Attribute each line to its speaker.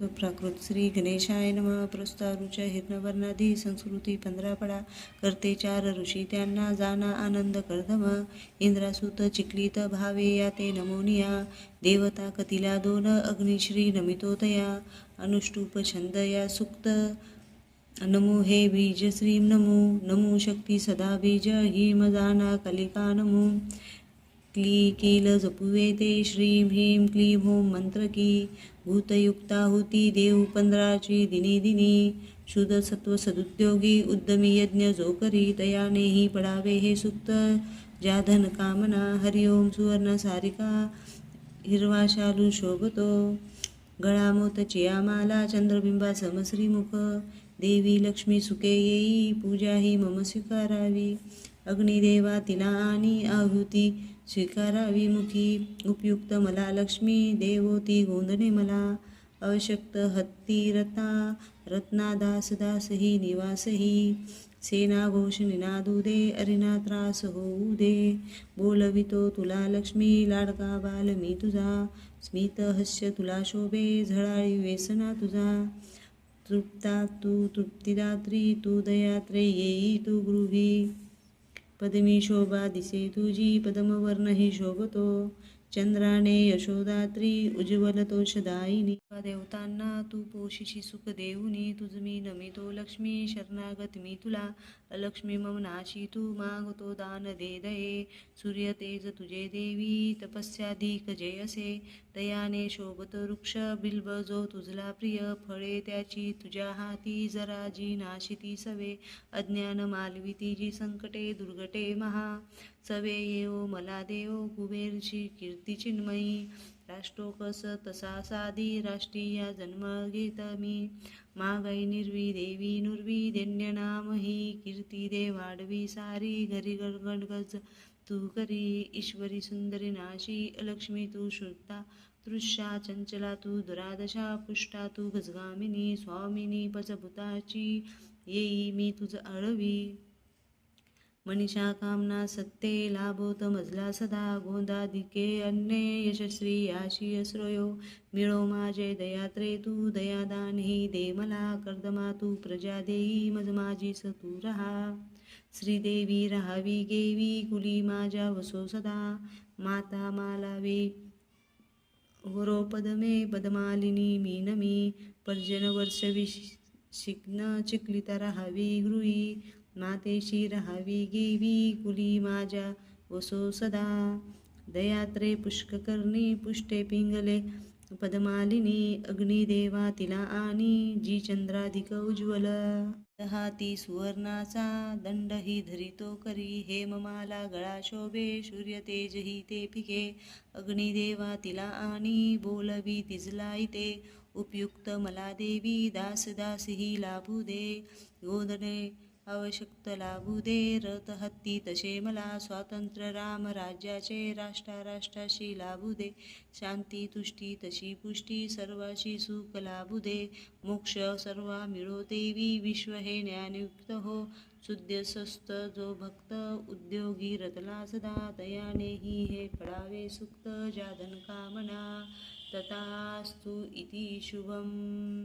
Speaker 1: तो प्राकृत श्री गणेशाय नम. प्रस्तारुच्या हिरणवर्णाधी संस्कृती पंधरा पडा. करते चार ऋषी त्यांना जाना आनंद कर्दम इंद्रासुत चिकलित भावे या ते नमोनिया देवता कतिला दोन अग्निश्री नमितोतया अनुष्टुप छंद या सुक्त. नमो हे बीज श्रीं नमो. नमो शक्ती सदा बीज. हिम जाना कलिका नमो. क्ली केल जपुवे ते श्रीं ह्रीं क्लीं होम मंत्र की। भूतयुक्ता होती देव पंधराची दिनी दिनी। शुद्ध सत्व सदुद्योगी उद्यमी यज्ञ जो करी तयानेही पडावे हे सुक्त ज्या कामना हरिओम सुवर्ण सारिका। हिरवा शालू शोभतो। गळा चियामाला माला चंद्रबिंबा समश्रीमुख देवी लक्ष्मी सुके येई पूजा ही मम स्वीकारावी। अग्निदेवा तिला आणि आहुती। स्वीकारावी मुखी उपयुक्त मला लक्ष्मी देवोती गोंधणे मला अशक्त हत्ती रत्ना रत्ना दास दास ही निवासही. सेना घोष निनादू दे अरिना त्रास होऊ दे. बोलवितो तुला लक्ष्मी लाडका बाल मी तुझा. स्मित हस्य तुला शोभे झळाळी व्यसना तुझा. तृप्ता तू तृप्तिदात्री तू दयात्रे येई तू गृही. पद्मी शोभा दिसे तुझी पदमवर्ण ही शोभतो। चंद्राने यशोदात्री उज्ज्वल तोषदायिनी देवतांना तू पोषिशी सुख देऊनी तुझ मी नमितो लक्ष्मी शरणागत मी तुला। लक्ष्मी मम नाशी तू मागतो दान दे दये। सूर्य तेज तुझे देवी तपस्याधिक जयसे दयाने शोभत वृक्ष बिल्ब जो तुझला प्रिय। फळे त्याची तुझ्या हाती जरा जी नाशिती सवे। अज्ञान मालविती जी संकटे दुर्गटे महा। सवे येओ मला देव कुबेरची कीर्ती चिन्मयी राष्ट्रोकस तसा साधी राष्ट्रीय जन्म घेत मी मागाई निर्वी देवी नुर्वी धन्य नाम ही कीर्ती दे वाढवी सारी घरी गणगज तू करी ईश्वरी सुंदरी नाशी लक्ष्मी तू श्रुता तृष्या चंचला तू दुरादशा पुष्टा तू गजगामिनी स्वामिनी पचभूताची येई मी तुझ अळवी मनीषा कामना सत्ते लाभोत मजला सदा गोंदादिके अन्ये यशस्वी आशी श्रयो मिळो माझे दयात्रे तू दयादान हि दे मला कर्दमा तू प्रजा देई मज माझी तू रहा। श्रीदेवी राहावी गेवी कुली माझ्या वसो सदा। माता मालावी वरो पदमे पदमालिनी मी नमी पर्जन वर्ष विश शिग्न चिकलिता राहावी गृही मातेशी राहावी गेवी कुली माझ्या वसो सदा. दयात्रे पुष्ककर्णी पुष्टे पिंगले पदमालिनी अग्निदेवा तिला आणि जी चंद्राधिक उज्ज्वल. दहाती सुवर्णाचा दंड ही धरितो करी हेममाला गळा शोभे सूर्य तेज ही ते पिके अग्निदेवा तिला आणि बोलवी तिजला इते उपयुक्त मला देवी दास दास ही लाभू दे. गोदने आवश्यकत लाभू दे रथ हत्ती तसे मला स्वातंत्र्य राम राज्याचे राष्ट्रा राष्ट्राशी लाभू दे. शांती तुष्टी तशी पुष्टी सर्वाशी सुख लाभू दे. मोक्ष सर्वा मिळो देवी विश्व हे ज्ञानयुक्त हो. शुद्ध स्वस्त जो भक्त उद्योगी रतला सदा दयानेही हे पडावे सुक्त जाधन कामना. तथास्तु इति शुभम.